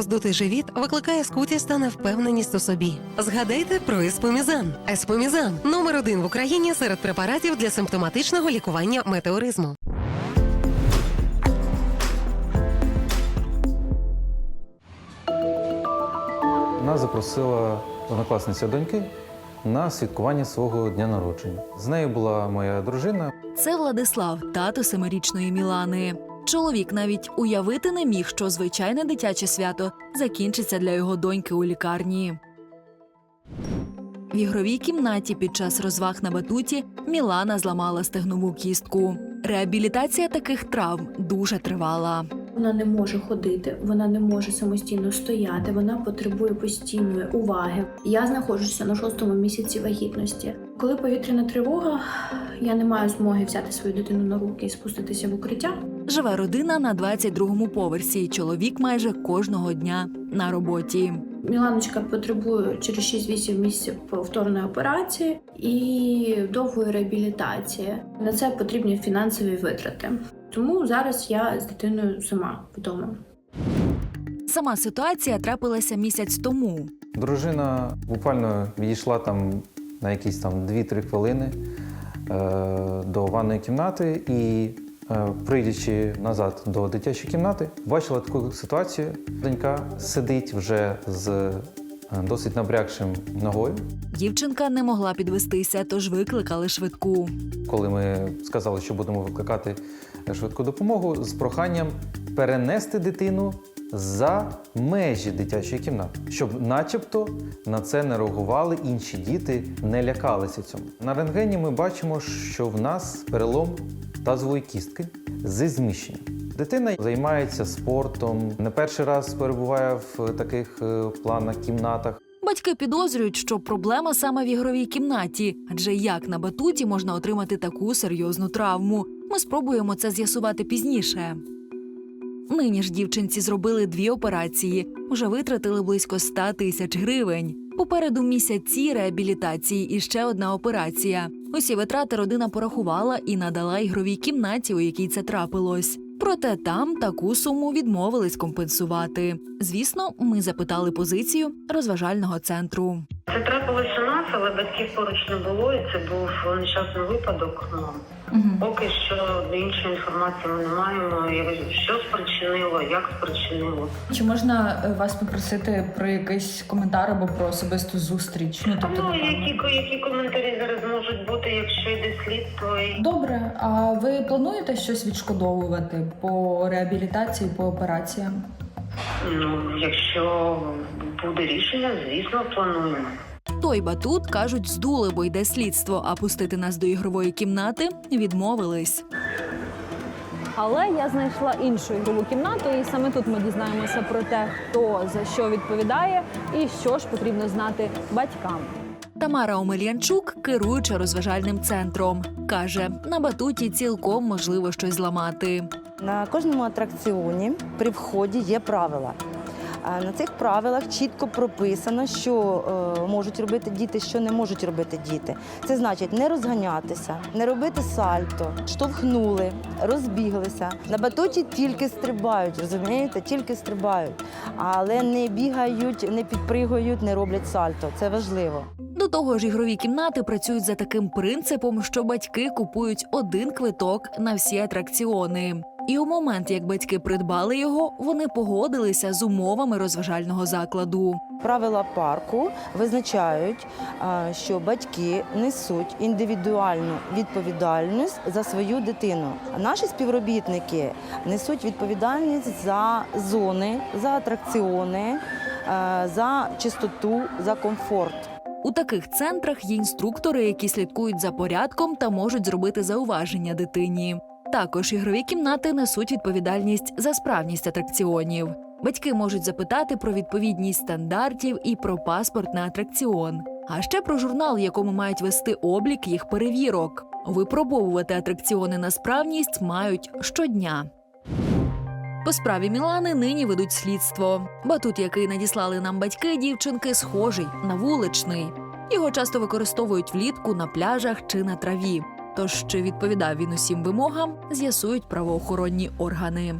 роздутий живіт викликає скутість та невпевненість у собі. Згадайте про еспомізан. Еспомізан номер один в Україні серед препаратів для симптоматичного лікування метеоризму. Нас запросила однокласниця доньки на святкування свого дня народження. З нею була моя дружина. Це Владислав, тато семирічної Мілани. Чоловік навіть уявити не міг, що звичайне дитяче свято закінчиться для його доньки у лікарні. В ігровій кімнаті під час розваг на батуті Мілана зламала стегнову кістку. Реабілітація таких травм дуже тривала. Вона не може ходити, вона не може самостійно стояти, вона потребує постійної уваги. Я знаходжуся на шостому місяці вагітності. Коли повітряна тривога, я не маю змоги взяти свою дитину на руки і спуститися в укриття. Живе родина на 22-му поверсі. Чоловік майже кожного дня на роботі. Міланочка потребує через 6-8 місяців повторної операції і довгої реабілітації. На це потрібні фінансові витрати. Тому зараз я з дитиною сама вдома. Сама ситуація трапилася місяць тому. Дружина буквально відійшла там на якісь там 2-3 хвилини е, до ванної кімнати і, прийдячи назад до дитячої кімнати, бачила таку ситуацію. Донька сидить вже з е, досить набрякшим ногою. Дівчинка не могла підвестися, тож викликали швидку. Коли ми сказали, що будемо викликати швидку допомогу з проханням перенести дитину за межі дитячої кімнати, щоб, начебто, на це не реагували інші діти, не лякалися цьому. На рентгені ми бачимо, що в нас перелом тазової кістки зі зміщенням. Дитина займається спортом, не перший раз перебуває в таких е, планах кімнатах. Батьки підозрюють, що проблема саме в ігровій кімнаті, адже як на батуті можна отримати таку серйозну травму. Ми спробуємо це з'ясувати пізніше. Нині ж дівчинці зробили дві операції, вже витратили близько 100 тисяч гривень. Попереду місяці реабілітації і ще одна операція. Усі витрати родина порахувала і надала ігровій кімнаті, у якій це трапилось. Проте там таку суму відмовились компенсувати. Звісно, ми запитали позицію розважального центру. Це трапилось у нас, але батьків поруч не було, і це був нещасний випадок. Поки що іншої інформації ми не маємо. Що спричинило, як спричинило. Чи можна е, вас попросити про якийсь коментар або про особисту зустріч? Ну тобто, Ну, які, які коментарі зараз можуть бути, якщо йде слідство? і- добре. А ви плануєте щось відшкодовувати по реабілітації, по операціям? Ну, якщо буде рішення, звісно, плануємо. Той батут кажуть, здули, бо йде слідство, а пустити нас до ігрової кімнати відмовились. Але я знайшла іншу ігрову кімнату, і саме тут ми дізнаємося про те, хто за що відповідає і що ж потрібно знати батькам. Тамара Омельянчук, керуюча розважальним центром, каже: на батуті цілком можливо щось зламати. На кожному атракціоні при вході є правила. На цих правилах чітко прописано, що е, можуть робити діти, що не можуть робити діти. Це значить не розганятися, не робити сальто, штовхнули, розбіглися. На батуті тільки стрибають, розумієте? Тільки стрибають, але не бігають, не підпригують, не роблять сальто. Це важливо. До того ж, ігрові кімнати працюють за таким принципом, що батьки купують один квиток на всі атракціони. І у момент, як батьки придбали його, вони погодилися з умовами розважального закладу. Правила парку визначають, що батьки несуть індивідуальну відповідальність за свою дитину. Наші співробітники несуть відповідальність за зони, за атракціони, за чистоту, за комфорт. У таких центрах є інструктори, які слідкують за порядком та можуть зробити зауваження дитині. Також ігрові кімнати несуть відповідальність за справність атракціонів. Батьки можуть запитати про відповідність стандартів і про паспорт на атракціон, а ще про журнал, в якому мають вести облік їх перевірок. Випробовувати атракціони на справність мають щодня. По справі Мілани нині ведуть слідство. Батут, який надіслали нам батьки дівчинки, схожий на вуличний. Його часто використовують влітку на пляжах чи на траві. Тож чи відповідав він усім вимогам, з'ясують правоохоронні органи.